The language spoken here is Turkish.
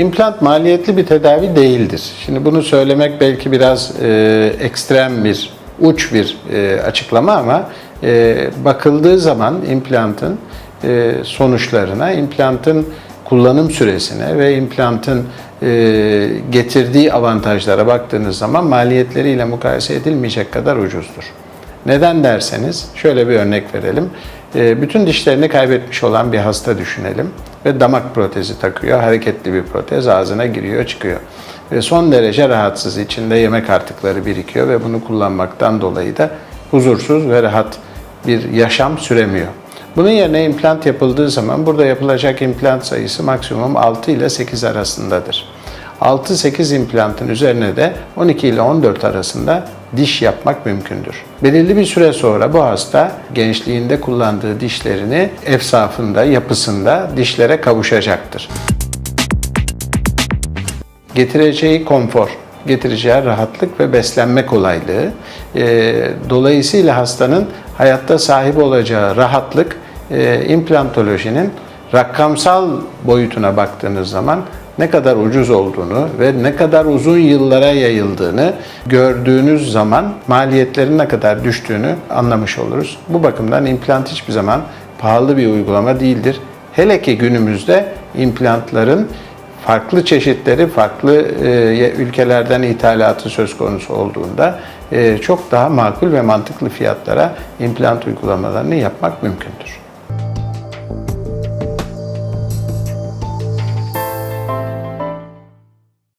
implant maliyetli bir tedavi değildir. Şimdi bunu söylemek belki biraz e, ekstrem bir, uç bir e, açıklama ama e, bakıldığı zaman implantın e, sonuçlarına, implantın kullanım süresine ve implantın e, getirdiği avantajlara baktığınız zaman maliyetleriyle mukayese edilmeyecek kadar ucuzdur. Neden derseniz şöyle bir örnek verelim. E, bütün dişlerini kaybetmiş olan bir hasta düşünelim ve damak protezi takıyor. Hareketli bir protez ağzına giriyor çıkıyor. Ve son derece rahatsız içinde yemek artıkları birikiyor ve bunu kullanmaktan dolayı da huzursuz ve rahat bir yaşam süremiyor. Bunun yerine implant yapıldığı zaman burada yapılacak implant sayısı maksimum 6 ile 8 arasındadır. 6-8 implantın üzerine de 12 ile 14 arasında diş yapmak mümkündür. Belirli bir süre sonra bu hasta gençliğinde kullandığı dişlerini efsafında, yapısında dişlere kavuşacaktır. Getireceği konfor, getireceği rahatlık ve beslenme kolaylığı, e, dolayısıyla hastanın hayatta sahip olacağı rahatlık, e, implantolojinin rakamsal boyutuna baktığınız zaman ne kadar ucuz olduğunu ve ne kadar uzun yıllara yayıldığını gördüğünüz zaman maliyetlerin ne kadar düştüğünü anlamış oluruz. Bu bakımdan implant hiçbir zaman pahalı bir uygulama değildir. Hele ki günümüzde implantların farklı çeşitleri, farklı e, ülkelerden ithalatı söz konusu olduğunda e, çok daha makul ve mantıklı fiyatlara implant uygulamalarını yapmak mümkündür.